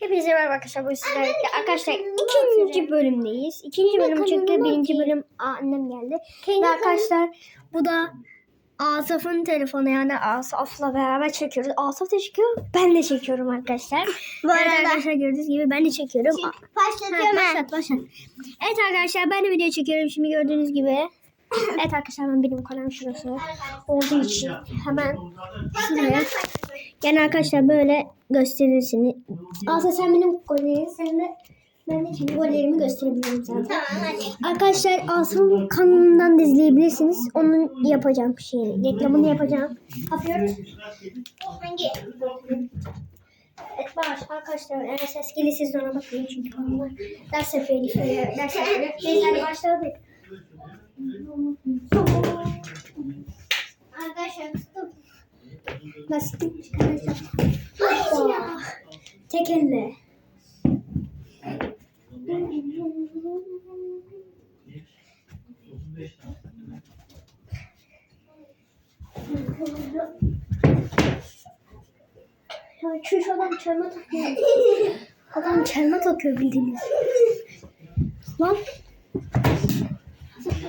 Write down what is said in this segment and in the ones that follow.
Hepinize merhaba arkadaşlar. Bu sizlerle. Arkadaşlar ikinci bölümdeyiz. İkinci bölüm çünkü birinci bölüm Aa, annem geldi. Kendi Ve arkadaşlar bu da Asaf'ın telefonu yani Asaf'la beraber çekiyoruz. Asaf da çekiyor. Ben de çekiyorum arkadaşlar. Bu evet arada- arkadaşlar gördüğünüz gibi ben de çekiyorum. Ha, Başlatıyorum ben. başlat başlat. Evet arkadaşlar ben de video çekiyorum şimdi gördüğünüz gibi. Evet arkadaşlar ben benim kalem şurası olduğu için hemen şuraya. Yani arkadaşlar böyle gösterirsiniz. Aslında sen benim gollerimi sen de ben de kendi gollerimi gösterebilirim zaten. Tamam hadi. Arkadaşlar Asım'ın kanalından da izleyebilirsiniz. Onun yapacağım şeyini, reklamını yapacağım. Yapıyorum. Hangi? Evet baş arkadaşlar eğer ses gelirse ona bakmayın çünkü onlar ders yapıyor, ders yapıyor. Neyse hadi başladık. Arkadaşlar tuttum. Nasıl çıkaracağım? Hoppa. Tek elle. Ya çüş adam çelme takıyor. Adam çelme takıyor bildiğiniz. Lan.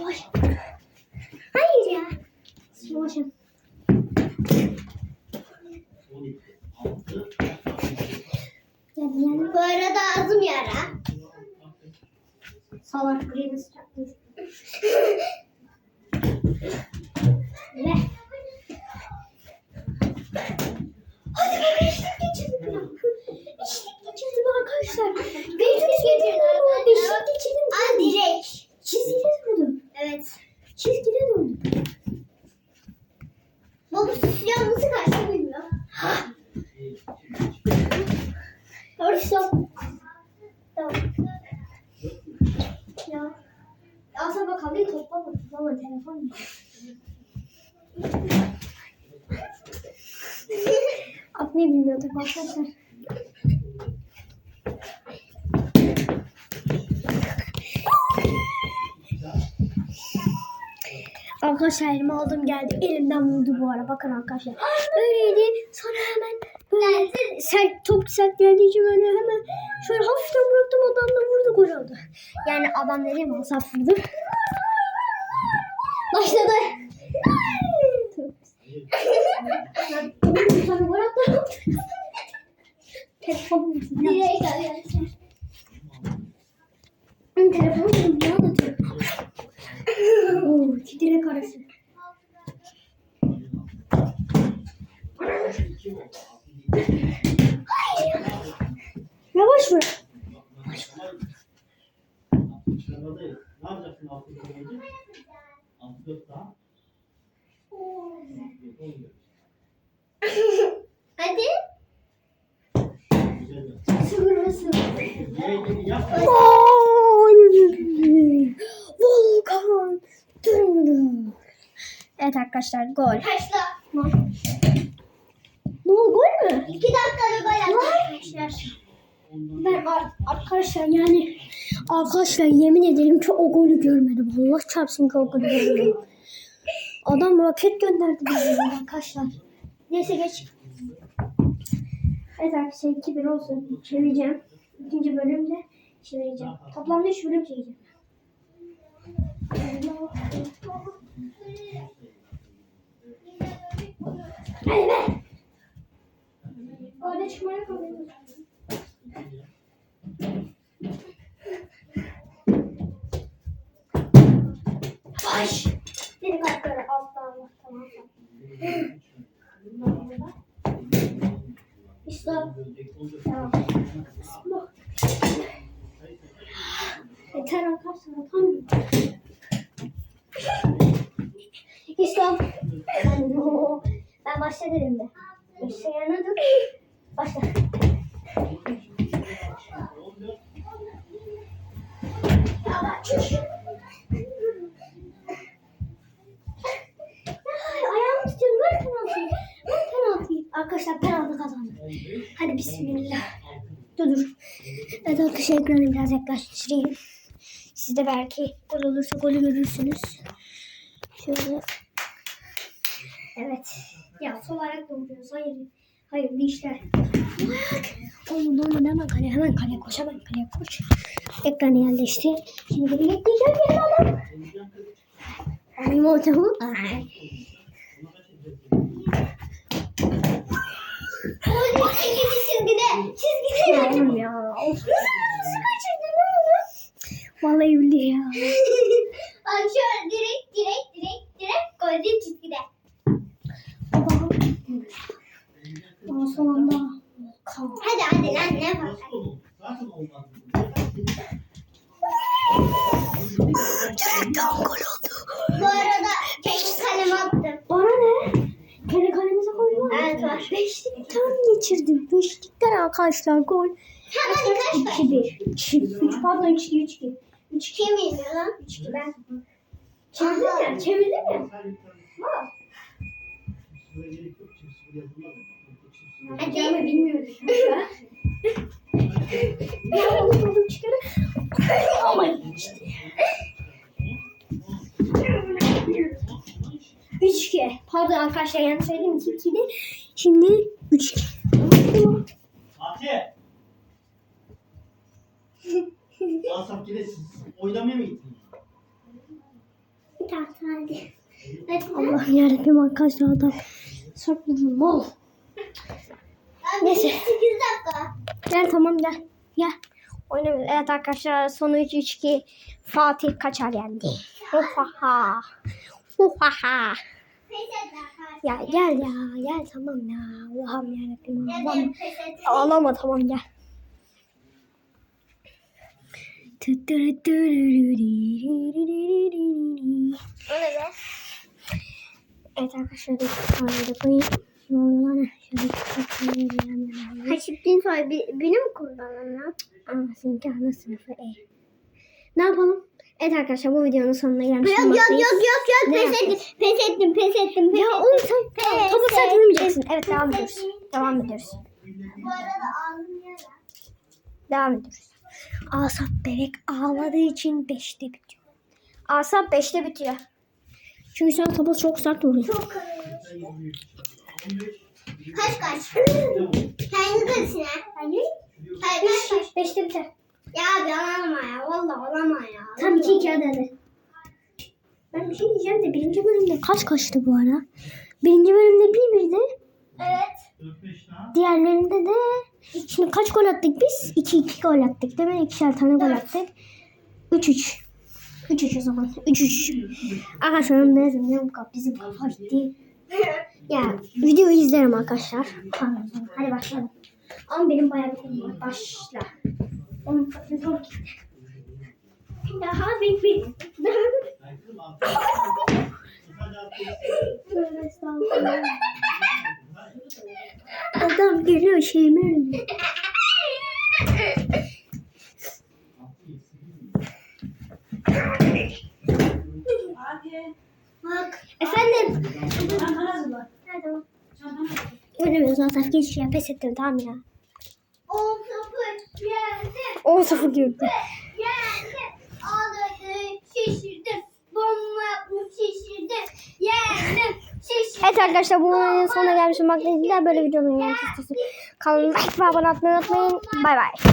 Yavaş. Ya. Yavaşım. Bu arada ağzım yara. salak buraya nasıl çarptın? Ne? Hadi ben eşlik geçirdim. Eşlik geçirdim arkadaşlar. Beşlik geçirdim. Beşlik geçirdim. Aa direkt. Çizgide durdum. Evet. Çizgide durdum. Siyah nasıl kaçtı bilmiyor. Doğru stop. Tamam. Ya. Aslında bak havayı toplama toplama telefon. Atmayı bilmiyorduk arkadaşlar. Arkadaşlar elime aldım geldi. Elimden vurdu bu ara. Bakın arkadaşlar. Öyleydi. Sonra hemen böyle sert, top sert geldiği için böyle hemen şöyle hafiften bıraktım adam da vurdu gol oldu. Yani adam dediğim Asaf vurdu. Başladı. Sen gol attın. Telefon. Telefonu anlatıyor? Oo, direk arası. Yavaş vur. Ne yapacaksın altı kilometre? Altı dört daha. Hadi. Güzel yap. Sıvırmasın. Evet arkadaşlar gol. Kaçla. Ne oldu gol mü? İki dakikada gol arkadaşlar. Ben ar- arkadaşlar yani arkadaşlar yemin ederim ki o golü görmedim. Allah çarpsın ki o golü görmedim. Adam roket gönderdi bize arkadaşlar. Neyse geç. Evet arkadaşlar 2-1 olsun. Çevireceğim. İkinci bölümde çevireceğim. Toplamda 3 bölüm çekeceğim. Be. Orada çıkmaya kalıyoruz. Baş. Bir kalkları alttan tamam. İşte tamam. Yeter arkadaşlar tamam. İşte ben başla dedim de. İşte yanına dur. Başla. Ayağımı tutuyorum. Ver penaltıyı. Ver penaltıyı. Arkadaşlar penaltı kazandı. Hadi bismillah. Dur dur. Evet arkadaşlar ekranı biraz yaklaştırayım. Siz de belki gol olursa golü görürsünüz. Şöyle. Evet. Ya sol ayak da vuruyoruz. Hayır. Hayırlı işler. Olmadı olmadı hemen kaleye hemen kaleye koş hemen kaleye koş. Ekranı yerleştir. Şimdi geri bekleyeceğim geri alalım. Benim ortamı. Ay. Oğlum çizgide çizgide. Çizgide. Oğlum ya. Nasıl kaçırdın onu? Vallahi billahi ya. Bak şöyle direkt direkt direkt direkt koydum çizgide. Aa, son anda. Kalk. Hadi hadi lan ne var? Olur? Zaten olmaz. Bu arada tek kalem attım. Bana ne? Kendi kalemize koydum. Evet, var. Beşlikten geçirdim. Beşlikten arkadaşlar gol. Hemen kaç var? 2-1. 2 pardon 3-2 3-2. 3-2. Kim yeniyor lan? 3-2 ben. Çevirdim ya. Çevirdim ya. Hadi. Ama bilmiyorum. ya oğlum oğlum çıkar. Ama işte. 3-2. Pardon arkadaşlar yanlış söyledim. 2-2'di. Şimdi 3-2. Fatih. Asaf siz oynamaya mı gittiniz? Tamam hadi. Hadi. Allah'ım yarabbim arkadaşlar adam. Sakladım mal. Abi, Neyse. 8 dakika. Gel tamam gel. Gel. Oynamıyoruz. Evet arkadaşlar sonu 3-3-2 Fatih Kaçar yendi. Ohaha. Ohaha. Arkadaşlar. Ya gel ya gel tamam ya. Allah'ım yarabbim et. Ağlama tamam gel. O ne be? Evet arkadaşlar lan? Şöyle tane Kaçıptın sonra beni mi kullandın lan? Ama seninki ana sınıfı E. Ne yapalım? Evet arkadaşlar bu videonun sonuna gelmiş Yok yok yok yok yok pes ettim pes ettim pes ettim pes Ya oğlum sen Pes topu sen vurmayacaksın. Evet devam ediyoruz. Devam ediyoruz. Bu arada ağlıyor ya. Devam ediyoruz. Asap bebek ağladığı için 5'te bitiyor. Asap 5'te bitiyor. Çünkü sen topu çok sert vuruyorsun. Çok karıyor. Kaç kaç? Kendi kalesine. Hayır. Hayır kaç kaç? 5'te biter. Ya abi olama ya. Valla olama ya. Tam 2 2 hadi hadi. Ben bir şey diyeceğim de birinci bölümde kaç kaçtı bu ara? Birinci bölümde 1 1'di. Evet. 4-5 daha. Diğerlerinde de şimdi kaç gol attık biz? 2 2 gol attık değil mi? İkişer tane gol attık. 3 3. 3 3 o zaman. 3 3. Arkadaşlar ne yazayım bu kap bizim kafa gitti. Ya videoyu izlerim arkadaşlar. Tamam, Hadi başlayalım. Ama benim bayağı bir kolum var. Başla. Onun kafası çok. Daha bir. Adam geliyor şeyimi önüne. Bak. Efendim. Oynamıyoruz Asaf geç ya pes ettim tamam ya. O sıfır yendim. 10-0 diyorum. Yendim. Ağladı. Şişirdim. Bomba yapmış şişirdim. Yendim. Şişirdim. Evet arkadaşlar bu videonun sonuna gelmiş olmak dileğiyle böyle videoların yanı istiyorsanız kanalıma abone olmayı unutmayın. Bay bay.